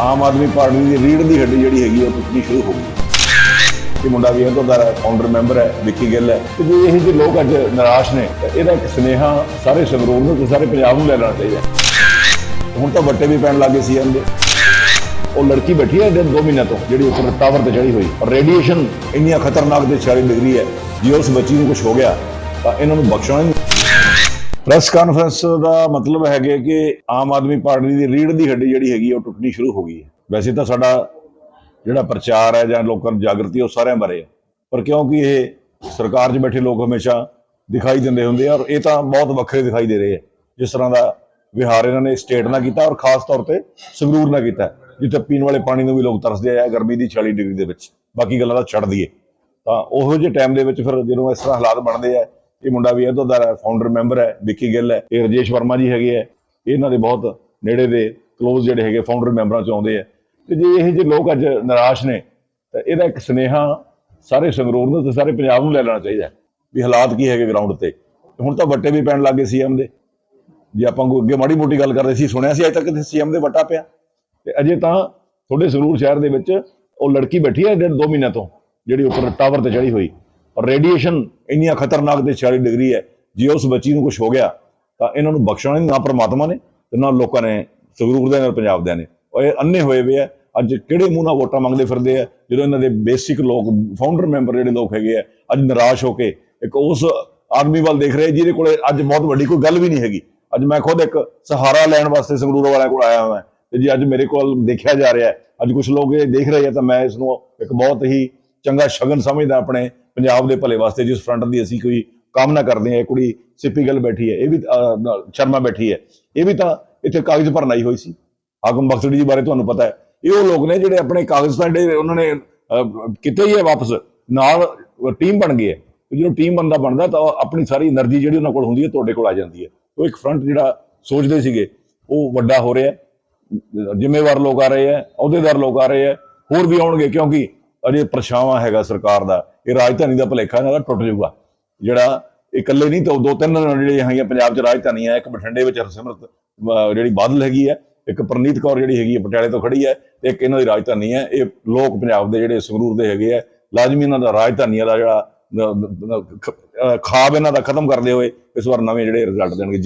Aam Aadmi party ਦੀ ਰੀੜ ਦੀ ਹੱਡੀ ਜਿਹੜੀ ਹੈਗੀ ਉਹ ਟੁੱਟਣੀ ਸ਼ੁਰੂ ਹੋ ਗਈ। ਇਹ ਮੁੰਡਾ ਵੀ ਇਹਦਾ ਦਾ ਫਾਊਂਡਰ ਮੈਂਬਰ ਹੈ, ਵਿੱਕੀ ਗਿੱਲ ਹੈ। ਤੇ ਜੇ ਇਹ ਜਿਹੇ ਲੋਕ ਅੱਜ ਨਿਰਾਸ਼ ਨੇ, ਤਾਂ ਇਹਦਾ ਇੱਕ ਸੁਨੇਹਾ ਸਾਰੇ ਸੰਗਰੂਰ ਨੂੰ ਤੇ ਸਾਰੇ ਪੰਜਾਬ ਨੂੰ ਲੈ ਲੈਣਾ ਚਾਹੀਦਾ ਹੁਣ ਤਾਂ ਵੱਟੇ ਵੀ ਪੈਣ ਲੱਗੇ ਸੀ ਇਹਦੇ ਉਹ ਲੜਕੀ ਬੈਠੀ ਹੈ ਦਿਨ 2 ਮਹੀਨਿਆਂ ਤੋਂ, ਜਿਹੜੀ ਉੱਪਰ ਟਾਵਰ ਤੇ ਚੜੀ ਹੋਈ। ਰੇਡੀਏਸ਼ਨ ਇੰਨੀਆਂ ਖਤਰਨਾਕ ਤੇ 40 ਡਿਗਰੀ ਹੈ, ਜੇ ਉਸ ਬੱਚੀ ਨੂੰ ਕੁਝ ਹੋ ਗਿਆ, ਤਾਂ ਇਹਨਾਂ ਨੂੰ ਬਖਸ਼ਣਾ ਨਹੀਂ। ਪ੍ਰੈਸ ਕਾਨਫਰੰਸ ਦਾ ਮਤਲਬ ਹੈਗੇ ਕਿ ਆਮ ਆਦਮੀ ਪਾਰਟੀ ਦੀ ਰੀੜ ਦੀ ਹੱਡੀ ਜਿਹੜੀ ਹੈਗੀ ਉਹ ਟੁੱਟਣੀ ਸ਼ੁਰੂ ਹੋ ਗਈ ਹੈ। ਵੈਸੇ ਤਾਂ ਸਾਡਾ ਜਿਹੜਾ ਪ੍ਰਚਾਰ ਹੈ ਜਾਂ ਲੋਕਾਂ ਨੂੰ ਜਾਗਰਤੀ ਉਹ ਸਾਰਿਆਂ ਬਾਰੇ ਹੈ। ਪਰ ਕਿਉਂਕਿ ਇਹ ਸਰਕਾਰ 'ਚ ਬੈਠੇ ਲੋਕ ਹਮੇਸ਼ਾ ਦਿਖਾਈ ਦਿੰਦੇ ਹੁੰਦੇ ਆ, ਔਰ ਇਹ ਤਾਂ ਬਹੁਤ ਵੱਖਰੇ ਦਿਖਾਈ ਦੇ ਰਹੇ ਆ। ਜਿਸ ਤਰ੍ਹਾਂ ਦਾ ਵਿਹਾਰ ਇਹਨਾਂ ਨੇ ਸਟੇਟ ਨਾਲ ਕੀਤਾ, ਔਰ ਖਾਸ ਤੌਰ ਤੇ ਸੰਗਰੂਰ ਨਾਲ ਕੀਤਾ, ਜਿੱਥੇ ਪੀਣ ਵਾਲੇ ਪਾਣੀ ਨੂੰ ਵੀ ਲੋਕ ਤਰਸਦੇ ਆ, ਗਰਮੀ ਦੀ 40 ਡਿਗਰੀ ਦੇ ਵਿੱਚ। ਬਾਕੀ ਗੱਲਾਂ ਤਾਂ ਛੱਡ ਦਈਏ। ਤਾਂ ਉਹੋ ਜਿਹੇ ਟਾਈਮ ਦੇ ਵਿੱਚ ਫਿਰ ਜਦੋਂ ਇਸ ਤਰ੍ਹਾਂ ਹਾਲਾਤ ਬਣਦੇ ਆ ਇਹ ਮੁੰਡਾ ਵੀ ਇਹਦਾ ਦਾ ਫਾਊਂਡਰ ਮੈਂਬਰ ਹੈ, ਵਿੱਕੀ ਗਿੱਲ ਹੈ, ਇਹ ਰਜੇਸ਼ ਵਰਮਾ ਜੀ ਹੈਗੇ ਹੈ। ਇਹਨਾਂ ਦੇ ਬਹੁਤ ਨੇੜੇ ਦੇ ਕਲੋਜ਼ ਜਿਹੜੇ ਹੈਗੇ ਫਾਊਂਡਰ ਮੈਂਬਰਾਂ ਚ ਆਉਂਦੇ ਆ ਤੇ ਜੇ ਇਹ ਜਿਹੇ ਲੋਕ ਅੱਜ ਨਿਰਾਸ਼ ਨੇ, ਤਾਂ ਇਹਦਾ ਇੱਕ ਸੁਨੇਹਾ ਸਾਰੇ ਸੰਗਰੂਰ ਨੂੰ ਤੇ ਸਾਰੇ ਪੰਜਾਬ ਨੂੰ ਲੈ ਲੈਣਾ ਚਾਹੀਦਾ ਵੀ ਹਾਲਾਤ ਕੀ ਹੈਗੇ ਗਰਾਊਂਡ ਤੇ। ਹੁਣ ਤਾਂ ਵੱਟੇ ਵੀ ਪੈਣ ਲੱਗੇ ਸੀਐਮ ਦੇ। ਜੇ ਆਪਾਂ ਕੋਈ ਅੱਗੇ ਮਾੜੀ ਮੋਟੀ ਗੱਲ ਕਰਦੇ ਸੀ, ਸੁਣਿਆ ਸੀ ਅਜੇ ਤੱਕ ਕਿਤੇ ਸੀਐਮ ਦੇ ਵੱਟਾ ਪਿਆ। ਤੇ ਅਜੇ ਤਾਂ ਤੁਹਾਡੇ ਸੰਗਰੂਰ ਸ਼ਹਿਰ ਦੇ ਵਿੱਚ ਉਹ ਲੜਕੀ ਬੈਠੀ ਹੈ, ਡੇਢ ਦੋ ਮਹੀਨਿਆਂ ਤੋਂ, ਜਿਹੜੀ ਉੱਪਰ ਟਾਵਰ ਤੇ ਚੜੀ ਹੋਈ। ਔਰ ਰੇਡੀਏਸ਼ਨ ਇੰਨੀਆਂ ਖਤਰਨਾਕ ਤੇ 40 ਡਿਗਰੀ ਹੈ, ਜੇ ਉਸ ਬੱਚੀ ਨੂੰ ਕੁਝ ਹੋ ਗਿਆ, ਤਾਂ ਇਹਨਾਂ ਨੂੰ ਬਖਸ਼ਣਾ ਨਹੀਂ, ਨਾ ਪ੍ਰਮਾਤਮਾ ਨੇ ਤੇ ਨਾ ਲੋਕਾਂ ਨੇ ਸੰਗਰੂਰ ਦੇ ਨਾਲ ਪੰਜਾਬ ਦੇ ਨੇ। ਔਰ ਇਹ ਅੰਨੇ ਹੋਏ ਵੇ ਆ, ਅੱਜ ਕਿਹੜੇ ਮੂੰਹ ਨਾਲ ਵੋਟਾਂ ਮੰਗਦੇ ਫਿਰਦੇ ਆ, ਜਦੋਂ ਇਹਨਾਂ ਦੇ ਬੇਸਿਕ ਲੋਕ ਫਾਊਂਡਰ ਮੈਂਬਰ ਜਿਹੜੇ ਲੋਕ ਹੈਗੇ ਆ, ਅੱਜ ਨਿਰਾਸ਼ ਹੋ ਕੇ ਇੱਕ ਉਸ ਆਦਮੀ ਵੱਲ ਦੇਖ ਰਹੇ, ਜਿਹਦੇ ਕੋਲੇ ਅੱਜ ਬਹੁਤ ਵੱਡੀ ਕੋਈ ਗੱਲ ਵੀ ਨਹੀਂ ਹੈਗੀ। ਅੱਜ ਮੈਂ ਖੁਦ ਇੱਕ ਸਹਾਰਾ ਲੈਣ ਵਾਸਤੇ ਸੰਗਰੂਰ ਵਾਲਿਆਂ ਕੋਲ ਆਇਆ ਹਾਂ ਤੇ ਜੇ ਅੱਜ ਮੇਰੇ ਕੋਲ ਦੇਖਿਆ ਜਾ ਰਿਹਾ, ਅੱਜ ਕੁਝ ਲੋਕ ਇਹ ਦੇਖ ਰਹੇ ਆ, ਤਾਂ ਮੈਂ ਇਸ ਨੂੰ ਇੱਕ ਬਹੁਤ ਹੀ ਚੰਗਾ ਸ਼ਗਨ ਸਮਝਦਾ ਆਪਣੇ ਪੰਜਾਬ ਦੇ ਭਲੇ ਵਾਸਤੇ ਜਿਸ ਫਰੰਟ ਦੀ ਅਸੀਂ ਕੋਈ ਕਾਮਨਾ ਕਰਦੇ ਹਾਂ, ਇਹ ਕੁੜੀ ਸਿੱਪੀ ਗੱਲ ਬੈਠੀ ਹੈ, ਇਹ ਵੀ ਸ਼ਰਮਾ ਬੈਠੀ ਹੈ, ਇਹ ਵੀ ਤਾਂ ਇੱਥੇ ਕਾਗਜ਼ ਭਰਨ ਆਈ ਹੋਈ ਸੀ। ਹਾਕਮ ਬਖਤੜੀ ਜੀ ਬਾਰੇ ਤੁਹਾਨੂੰ ਪਤਾ ਹੈ। ਇਹ ਉਹ ਲੋਕ ਨੇ ਜਿਹੜੇ ਆਪਣੇ ਕਾਗਜ਼ ਤਾਂ ਜਿਹੜੇ ਉਹਨਾਂ ਨੇ ਕਿਤੇ ਹੀ ਹੈ ਵਾਪਸ, ਨਾਲ ਟੀਮ ਬਣ ਗਈ ਹੈ। ਜਦੋਂ ਟੀਮ ਬੰਦਾ ਬਣਦਾ ਤਾਂ ਆਪਣੀ ਸਾਰੀ એનર્ਜੀ ਜਿਹੜੀ ਉਹਨਾਂ ਕੋਲ ਹੁੰਦੀ ਹੈ, ਤੁਹਾਡੇ ਕੋਲ ਆ ਜਾਂਦੀ ਹੈ। ਉਹ ਇੱਕ ਫਰੰਟ ਜਿਹੜਾ ਸੋਚਦੇ ਸੀਗੇ, ਉਹ ਵੱਡਾ ਹੋ ਰਿਹਾ ਜ਼ਿੰਮੇਵਾਰ ਲੋਕ ਆ ਰਹੇ ਆ ਅਹੁਦੇਦਾਰ ਲੋਕ ਆ ਰਹੇ ਆ ਹੋਰ ਵੀ ਆਉਣਗੇ ਕਿਉਂਕਿ ਅਜੇ ਪਰਛਾਵਾਂ ਹੈਗਾ ਸਰਕਾਰ ਦਾ। ਇਹ ਰਾਜਧਾਨੀ ਦਾ ਭਲੇਖਾ ਇਹਨਾਂ ਦਾ ਟੁੱਟ ਜਾਊਗਾ। ਜਿਹੜਾ ਇਕੱਲੇ ਨਹੀਂ ਤਾਂ ਦੋ ਤਿੰਨ ਜਿਹੜੀਆਂ ਹੈਗੀਆਂ ਪੰਜਾਬ 'ਚ ਰਾਜਧਾਨੀਆਂ ਇੱਕ ਬਠਿੰਡੇ ਵਿੱਚ ਹਰਸਿਮਰਤ ਜਿਹੜੀ ਬਾਦਲ ਹੈਗੀ ਹੈ ਇੱਕ ਪ੍ਰਨੀਤ ਕੌਰ ਜਿਹੜੀ ਹੈਗੀ ਹੈ ਪਟਿਆਲੇ ਤੋਂ ਖੜੀ ਹੈ ਇੱਕ ਇਹਨਾਂ ਦੀ ਰਾਜਧਾਨੀ ਹੈ ਇਹ ਲੋਕ ਪੰਜਾਬ ਦੇ ਜਿਹੜੇ ਸੰਗਰੂਰ ਦੇ ਹੈਗੇ ਆ ਲਾਜ਼ਮੀ ਇਹਨਾਂ ਦਾ ਰਾਜਧਾਨੀਆਂ ਦਾ ਜਿਹੜਾ ਅਹ, ਖਾਬ ਇਹਨਾਂ ਦਾ ਖਤਮ ਕਰਦੇ ਹੋਏ ਇਸ ਵਾਰ ਨਵੇਂ ਜਿਹੜੇ ਰਿਜ਼ਲਟ ਦੇਣਗੇ।